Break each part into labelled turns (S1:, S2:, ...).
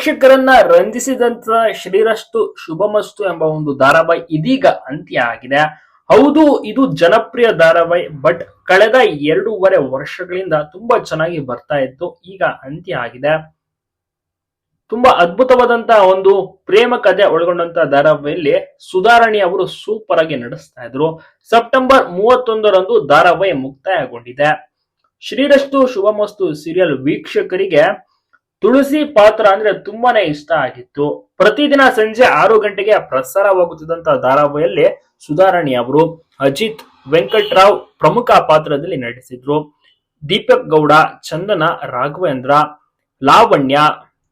S1: ಪ್ರೇಕ್ಷಕರನ್ನ ರಂಜಿಸಿದಂತ ಶ್ರೀರಸ್ತು ಶುಭಮಸ್ತು ಎಂಬ ಒಂದು ಧಾರಾವಾಹಿ ಇದೀಗ ಅಂತ್ಯ ಆಗಿದೆ ಹೌದು, ಇದು ಜನಪ್ರಿಯ ಧಾರಾವಾಹಿ, ಬಟ್ ಕಳೆದ ಎರಡೂವರೆ ವರ್ಷಗಳಿಂದ ತುಂಬಾ ಚೆನ್ನಾಗಿ ಬರ್ತಾ ಇತ್ತು, ಈಗ ಅಂತ್ಯ ಆಗಿದೆ ತುಂಬಾ ಅದ್ಭುತವಾದಂತಹ ಒಂದು ಪ್ರೇಮ ಕಥೆ ಒಳಗೊಂಡಂತ ಧಾರಾವಾಹಿಯಲ್ಲಿ ಸುಧಾರಣಿ ಅವರು ಸೂಪರ್ ಆಗಿ ನಡೆಸ್ತಾ ಇದ್ರು. ಸೆಪ್ಟೆಂಬರ್ ಮೂವತ್ತೊಂದರಂದು ಧಾರಾವಾಹಿ ಮುಕ್ತಾಯಗೊಂಡಿದೆ. ಶ್ರೀರಸ್ತು ಶುಭಮಸ್ತು ಸೀರಿಯಲ್ ವೀಕ್ಷಕರಿಗೆ ತುಳಸಿ ಪಾತ್ರ ಅಂದ್ರೆ ತುಂಬಾನೇ ಇಷ್ಟ ಆಗಿತ್ತು. ಪ್ರತಿದಿನ ಸಂಜೆ ಆರು ಗಂಟೆಗೆ ಪ್ರಸಾರವಾಗುತ್ತಿದ್ದಂತ ಧಾರಾವಾಹಿಯಲ್ಲಿ ಸುಧಾರಾಣಿ ಅವರು, ಅಜಿತ್ ವೆಂಕಟರಾವ್ ಪ್ರಮುಖ ಪಾತ್ರದಲ್ಲಿ ನಟಿಸಿದ್ರು. ದೀಪಕ್ ಗೌಡ, ಚಂದನ, ರಾಘವೇಂದ್ರ, ಲಾವಣ್ಯ,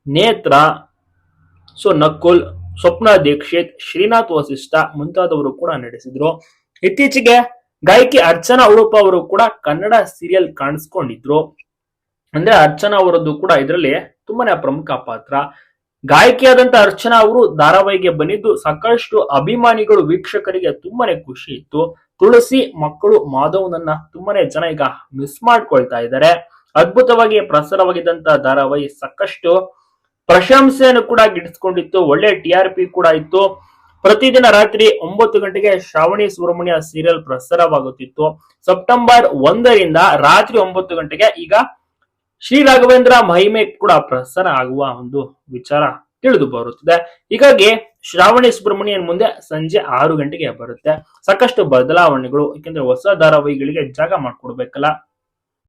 S1: ನೇತ್ರ, ಸೊ ನಕುಲ್, ಸ್ವಪ್ನ ದೀಕ್ಷಿತ್, ಶ್ರೀನಾಥ್ ವಸಿಷ್ಠ ಮುಂತಾದವರು ಕೂಡ ನಟಿಸಿದ್ರು. ಇತ್ತೀಚೆಗೆ ಗಾಯಕಿ ಅರ್ಚನಾ ಉಡುಪ ಅವರು ಕೂಡ ಕನ್ನಡ ಸೀರಿಯಲ್ ಕಾಣಿಸ್ಕೊಂಡಿದ್ರು. ಅಂದ್ರೆ ಅರ್ಚನಾ ಅವರದ್ದು ಕೂಡ ಇದರಲ್ಲಿ ತುಂಬಾನೇ ಪ್ರಮುಖ ಪಾತ್ರ. ಗಾಯಕಿಯಾದಂತ ಅರ್ಚನಾ ಅವರು ಧಾರಾವಾಹಿಗೆ ಬಂದಿದ್ದು ಸಾಕಷ್ಟು ಅಭಿಮಾನಿಗಳು, ವೀಕ್ಷಕರಿಗೆ ತುಂಬಾನೇ ಖುಷಿ ಇತ್ತು. ತುಳಸಿ ಮಕ್ಕಳು ಮಾಧವನನ್ನ ತುಂಬಾನೇ ಜನ ಈಗ ಮಿಸ್ ಮಾಡ್ಕೊಳ್ತಾ ಇದ್ದಾರೆ. ಅದ್ಭುತವಾಗಿ ಪ್ರಸಾರವಾಗಿದ್ದಂತ ಧಾರಾವಾಹಿ ಸಾಕಷ್ಟು ಪ್ರಶಂಸೆಯನ್ನು ಕೂಡ ಗಿಡಿಸ್ಕೊಂಡಿತ್ತು. ಒಳ್ಳೆ ಟಿ ಆರ್ ಪಿ ಕೂಡ ಇತ್ತು. ಪ್ರತಿದಿನ ರಾತ್ರಿ ಒಂಬತ್ತು ಗಂಟೆಗೆ ಶ್ರಾವಣಿ ಸುಬ್ರಹ್ಮಣ್ಯ ಸೀರಿಯಲ್ ಪ್ರಸಾರವಾಗುತ್ತಿತ್ತು. ಸೆಪ್ಟೆಂಬರ್ ಒಂದರಿಂದ ರಾತ್ರಿ ಒಂಬತ್ತು ಗಂಟೆಗೆ ಈಗ ಶ್ರೀ ರಾಘವೇಂದ್ರ ಮಹಿಮೆ ಕೂಡ ಪ್ರಸಾರ ಆಗುವ ಒಂದು ವಿಚಾರ ತಿಳಿದು ಬರುತ್ತದೆ. ಹೀಗಾಗಿ ಶ್ರಾವಣಿ ಸುಬ್ರಹ್ಮಣ್ಯನ್ ಮುಂದೆ ಸಂಜೆ ಆರು ಗಂಟೆಗೆ ಬರುತ್ತೆ. ಸಾಕಷ್ಟು ಬದಲಾವಣೆಗಳು ಯಾಕೆಂದ್ರೆ ಹೊಸ ಧಾರಾವಾಹಿಗಳಿಗೆ ಜಾಗ ಮಾಡ್ಕೊಡ್ಬೇಕಲ್ಲ.